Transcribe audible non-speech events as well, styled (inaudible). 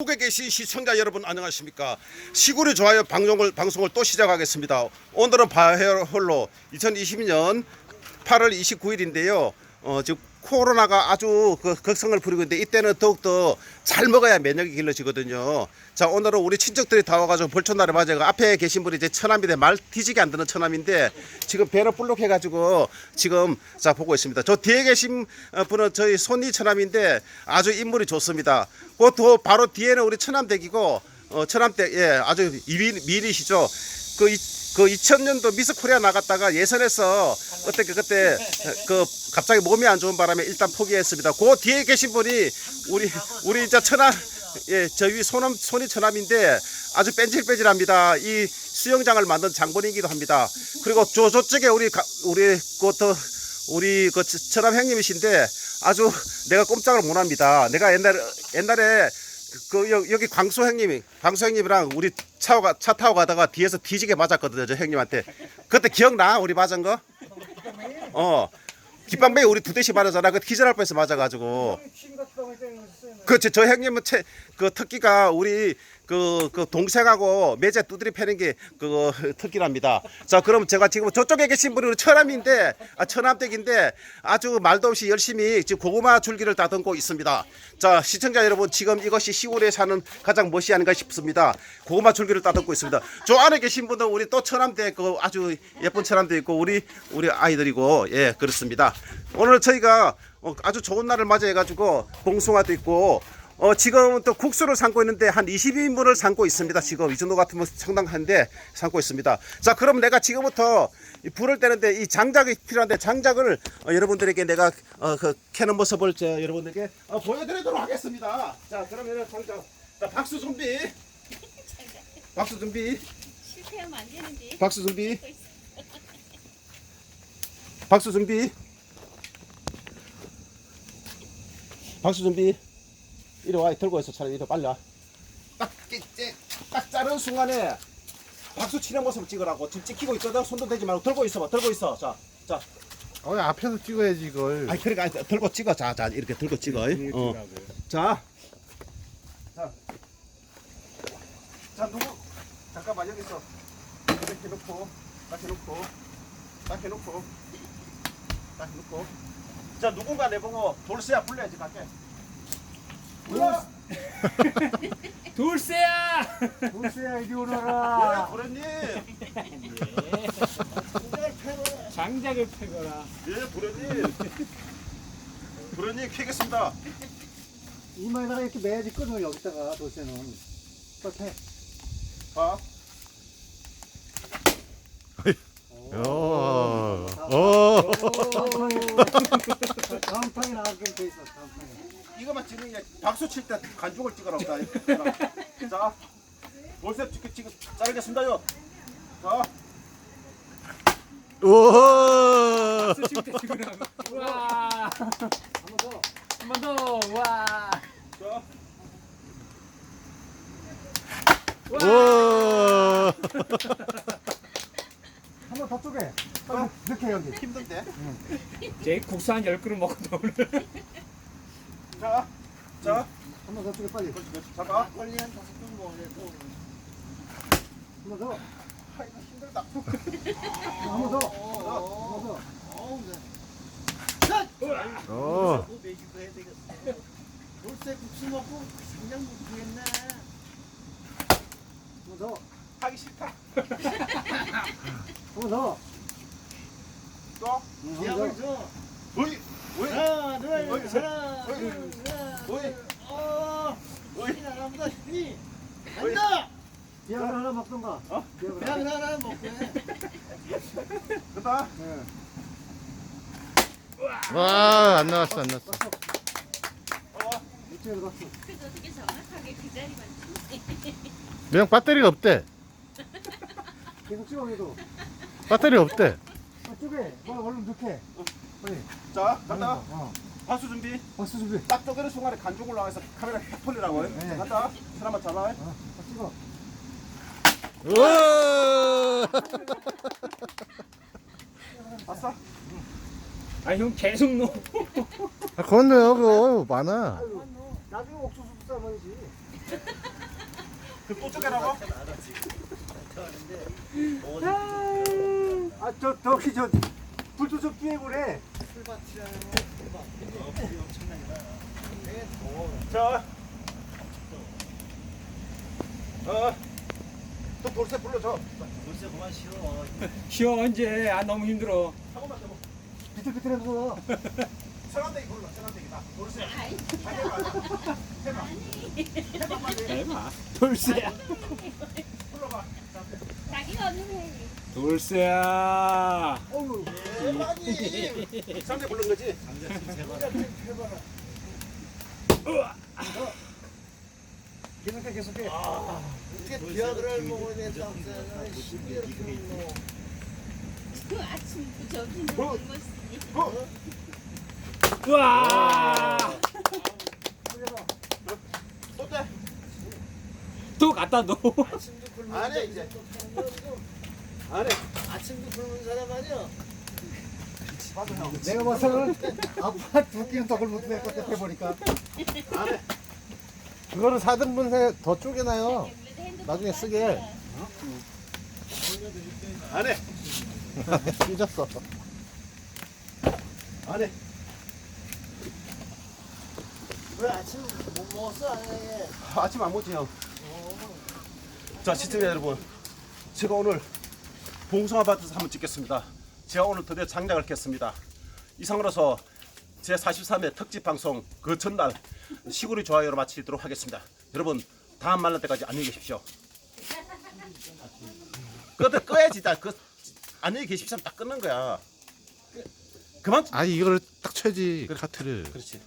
한국에 계신 시청자 여러분 안녕하십니까? 시골이 좋아요 방송을 방송을 또 시작하겠습니다. 오늘은 바이올홀로 2020년 8월 29일인데요. 어, 지금 코로나가 아주 그 극성을 부리고 있는데 이때는 더욱더 잘 먹어야 면역이 길러지거든요. 자 오늘은 우리 친척들이 다 와가지고 벌초날을 맞아요. 앞에 계신 분이 이제 처남인데 말 뒤지게 안 듣는 처남인데 지금 배를 볼록해 가지고 지금 자 보고 있습니다. 저 뒤에 계신 어, 분은 저희 손이 처남인데 아주 인물이 좋습니다. 그또 바로 뒤에는 우리 처남댁이고 어, 처남댁 예 아주 미리, 미리시죠. 그, 이, 그 2000년도 미스 코리아 나갔다가 예선에서 어떻게 그때 그 갑자기 몸이 안 좋은 바람에 일단 포기했습니다. 그 뒤에 계신 분이 우리 우리 이제 처남 예 저희 손남 손이 처남인데 아주 뺀질뺀질합니다. 이 수영장을 만든 장본이기도 합니다. 그리고 저 저쪽에 우리 가, 우리 그또 우리 그 처남 형님이신데 아주 내가 꼼짝을 못 합니다. 내가 옛날에 옛날에 그 여- 여기 광수 형님이 광수 형님이랑 우리 차, 가, 차 타고 가다가 뒤에서 뒤지게 맞았거든요 저 형님한테. 그때 기억나? 우리 맞은 거? 어. 깃방배에 우리 두 대씩 맞았잖아. 그 기절할 뻔해서 맞아가지고. 그저 저 형님은 채, 그 특기가 우리 그, 그 동생하고 매제 두드리 패는 게 그 (laughs) 특기랍니다. 자, 그럼 제가 지금 저쪽에 계신 우리 처남인데, 아, 처남댁인데 아주 말도 없이 열심히 지금 고구마 줄기를 다듬고 있습니다. 자, 시청자 여러분, 지금 이것이 시골에 사는 가장 멋이 아닌가 싶습니다. 고구마 줄기를 다듬고 있습니다. 저 안에 계신 분은 우리 또 처남댁 그 아주 예쁜 처남도 있고 우리 우리 아이들이고 예 그렇습니다. 오늘 저희가 어, 아주 좋은 날을 맞이해가지고 봉숭아도 있고 어, 지금 또 국수를 삶고 있는데 한 20인분을 삶고 있습니다. 지금 이 정도 같으면 상당한데 삶고 있습니다. 자, 그럼 내가 지금부터 이 불을 떼는데 이 장작이 필요한데 장작을 어, 여러분들에게 내가 어, 그 캐는 모습을 저 여러분들에게 어, 보여드리도록 하겠습니다. 자, 그러면은 장작. 자, 박수 준비. (laughs) 박수 준비. 실패하면 안 되는데. 박수 준비. (laughs) 박수 준비. 박수 준비. 이리 와, 들고 있어, 차라리 이리 빨리 와. 딱, 깨- 깨- 딱 자른 순간에 박수 치는 모습을 찍으라고. 지금 찍히고 있거든. 손도 대지 말고 들고 있어봐. 들고 있어. 자, 자. 어, 앞에서 찍어야지 이걸. 아니 그러니까 아니, 들고 찍어. 자, 자, 이렇게 들고 찍어. 어. 자. 자. 자, 누구? 잠깐만 여기 있어. 이렇게 해놓고, 딱 해놓고, 딱 해놓고, 딱 해놓고. 자, 누군가 내보고 돌쇠야 불러야지 갈게. 돌쇠야! 돌쇠야 이리 예, 오너라. 부르님. 장작을 패거라. 예, 부르님. 부르님 캐겠습니다. 이마에다가 이렇게 매야지 끊어 여기다가 돌쇠는. 똑해. 봐. 어. 다음 판에 나가게 돼 있어. 다음 판에. 이거만 게 박수 칠 때 간죽을 찍으라고. 자, 자, 돌쇠 찍찍 자르겠습니다요. 자. 오. 수십 대 지구라고. 와! 한번 더. 한 번 더. 와! 자. 오. 한 (laughs) 번 더 쪼개. 빨리 이렇게 여기. 힘든데. 제 국수 한 10그릇 먹었다 오늘. 자. 자. 한번 더 쪼개 빨리. 잠깐. 한번 더. 아이고 힘들다. 한번 더. 한번 더. 어. 돌쇠 국수 먹고 못 구했네. 한번 더. 하기 싫다. 한번 더. 또. 응, 야, 한번 우리 더. 저 어이. 어이. 하나, 둘, 어이, 하나, 어이, 둘, 셋. 어이. 어, 어이. 나보다 힘이. 간다. 비약을 하나 먹던가. 어? 비약을 그냥 하나. 하나 해. 됐다. 네. 와, 안 나왔어, 안 나왔어. 어. 이쪽으로 박수. 그래도 어떻게 정확하게 그 자리만 치네. 그냥 배터리가 없대. 계속 찍어 얘도. 배터리 없대. 아, 쪼개. 뭐 얼른 넣게. 빨리. 자, 간다. 어. 박수 준비. 박수 준비. 딱 쪼개는 순간에 간죽을 나와서 카메라 딱 돌리라고. 네. 간다. 사람만 잡아. 어. 딱 찍어. 오. (laughs) 봤어? 아, 형 계속 넣어. 아, 건너요, 그거 많아. 나중에 옥수수 싸먹이지. 그또 쪼개라고? 아, 저, 저기, 저, 불도 좀 피해보래. 자. 어. 또 돌쇠 불러줘. 쉬어 이제 아 너무 힘들어 한 번만 더. 비틀비틀해서. (laughs) 서란대기 불러. 서란대기 나. 돌쇠. 아이, 해봐 돌쇠야 불러봐. 자기가 없는 해. 돌쇠야 어우, 상대 부른 거지? 계속해, 계속해. 이게 비아그라를 먹어야 된다. 그 아침부터 저기 먹은 것이. 우와 또 갖다 놓 해, 이제. 안 해. 아침도 굶는 사람 아니야? 내가 봐서는 아빠 두 끼는 덕을 못낼것 같아, 보니까. 안 해. 그거는 4등분 더 쪼개놔요. 나중에 쓰게. 안 해. 삐졌어. 안 해. 왜 아침 못 먹었어? 아침 안 먹지 형. 자 시청자 여러분, 제가 오늘 봉송아파트에서 한번 찍겠습니다. 제가 오늘 드디어 장작을 켰습니다. 이상으로서 제 43회 특집 방송 그 전날 시골이 좋아요로 마치도록 하겠습니다. 여러분 다음 만날 때까지 안녕히 계십시오. 그것도 꺼야지 다 그 안녕히 계십시오 하면 딱 끊는 거야. 그만 아니 이거를 딱 쳐야지 카트를. 그렇지.